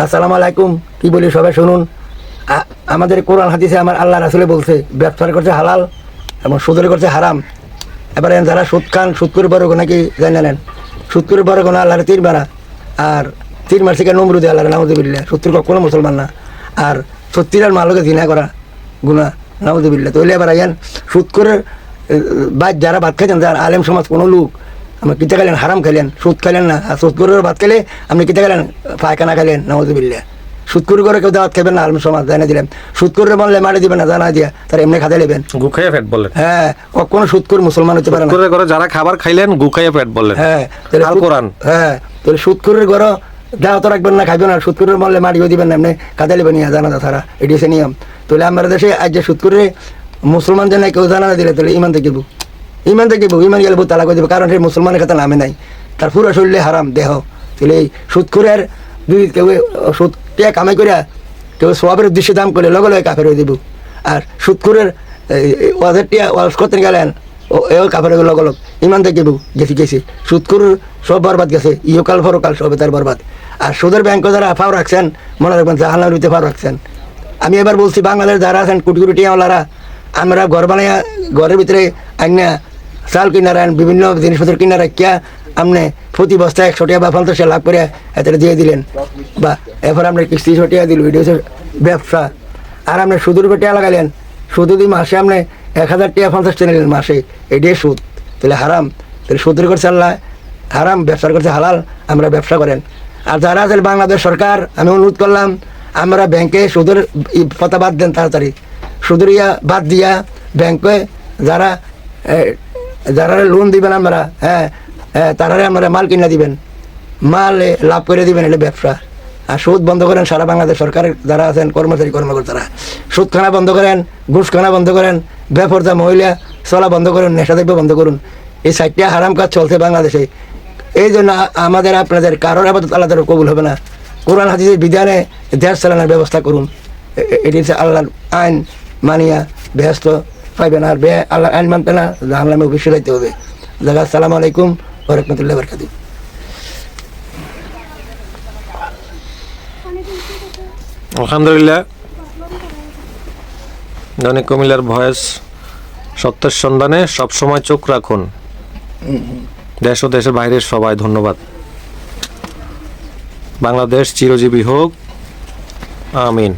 আসসালামু আলাইকুম। কি বলি সবাই শুনুন। আমাদের কোরআন হাদিসে আমার আল্লাহ রাসুলে বলছে ব্যবসা করছে হালাল এবং সুদের করছে হারাম। এবারে যারা সুদ খান, সুদ করে বড় গোনা কি জানি নেন? সুদ করে বড় গোনা আল্লাহর তীর মারা আর তীর মারছে কেন নমরুদে আল্লাহ নামুদুবিল্লা সত্তর কোনো মুসলমান না। আর সত্তর আর মালকে জিনা করা গুণা নামুদুবিল্লা তো এবার আইয়ান, সুদ করে বাদ যারা ভাত খাইছেন, যারা আলেম সমাজ কোনো লোক আমরা কিতা খেলেন? হারাম খেলেন। সুদ খেলেন না। সুদ করে ভাত খেলে আপনি কিতা খেলেন? পায়খানা খেলেন নামুদুবিল্লা সুদ করে করে কেউ দাওয়াত খাবেন না আলম সমাজ জানা দিলেন সুদ করে বললে মারি দিবেন না জানা দিয়া। তার এমনি খাতে নেবেন। গুখাইয়া পেট বললেন হ্যাঁ কখনো সুদ করে মুসলমান হতে পারে না। করে করে যারা খাবার খাইলেন গুখাইয়া পেট বললেন হ্যাঁ সুদ- কোরআন। হ্যাঁ তাহলে সুদ করে ঘর দাওয়াত রাখবেন না খাইবেন না। সুদ করে বললে মারিও দিবেন না এমনি খাতে নেবেন না জানা তারা এটি হচ্ছে নিয়ম। তাহলে আমার দেশে আজ যে সুদ করে মুসলমান জানা কেউ জানা না দিলে তাহলে ইমান থেকে ইমান থেকে ইমান গেলে তালাক দেবে কারণ সেই মুসলমানের কথা নামে নাই। তার পুরো শরীরে হারাম দেহ। তাহলে এই করে যদি কেউ সুদ টিয়া কামাই করে কেউ সবের উদ্দেশ্যে দাম করে লগে লগে কাফের হয়ে দিব আর সুদ করে ওয়াজের টিয়া, ওয়াজ করতে গেলেন, ও, এও কাপড়ে লগ লগ। ইমান থেকে গেছি গেছি। করুর সব বরবাদ গেছে, ইহকাল ফরকাল সবে তার বরবাদ। আর সুদের ব্যাংক যারা ফাও রাখছেন, মনে রাখবেন জাহালার ভিতরে ফাও রাখছেন। আমি এবার বলছি বাংলাদেশ যারা আছেন, কোটি কোটি আমরা ঘর বানাইয়া, ঘরের ভিতরে আইনা চাল কিনা বিভিন্ন জিনিসপত্র কিনা রাখিয়া আপনি প্রতি বস্তায় একশো টাকা বা পঞ্চাশ টাকা লাভ করে এত দিয়ে দিলেন। বা এরপর আপনার কিস্তি ছটিয়া দিল এটা হচ্ছে ব্যবসা। আর আপনি সুদের উপর টাকা লাগালেন। শুধু যদি মাসে আপনি এক হাজার টাকা, পঞ্চাশ টাকা নিলেন মাসে, এটাই সুদ। তাহলে হারাম। তাহলে সুদের করছে আল্লাহ হারাম, ব্যবসার করছে হালাল, আমরা ব্যবসা করেন। আর যারা আছে বাংলাদেশ সরকার, আমি অনুরোধ করলাম, আমরা ব্যাংকে সুদের কথা বাদ দেন তাড়াতাড়ি। সুদের ইয়া বাদ দিয়া ব্যাংকে যারা যারা লোন দিবেন আমরা হ্যাঁ হ্যাঁ তারা আমরা মাল কিনে দিবেন। মাল লাভ করে দিবেন এটা ব্যবসা। আর সুদ বন্ধ করেন সারা বাংলাদেশ সরকারের যারা আছেন, কর্মচারী, কর্মকর্তারা। সুদখানা বন্ধ করেন, ঘুষখানা বন্ধ করেন বেপরদা মহিলা চলা বন্ধ করুন নেশাদ্রব্য বন্ধ করুন। এই সাইটটা হারাম কাজ চলছে বাংলাদেশে। এই জন্য আমাদের, আপনাদের কারোর আবাদত আল্লাহ কবুল হবে না। কোরআন, হাদিসের বিধানে দেশ চালানোর ব্যবস্থা করুন। এটি হচ্ছে আল্লাহর আইন মানিয়া বেহস্ত পাইবেন আর আল্লাহ আইন মানতে না, জাহান্নামে অবশ্যই যাইতে হবে। জায়গা আসসালামু আলাইকুম ওরহমতুল্লাহ বরকাতু আলহামদুলিল্লাহ। কুমিল্লার ভয়েস সত্যের সন্ধানে সবসময় চোখ রাখুন। দেশ ও দেশের বাইরের সবাই ধন্যবাদ। বাংলাদেশ চিরজীবী হোক। আমিন।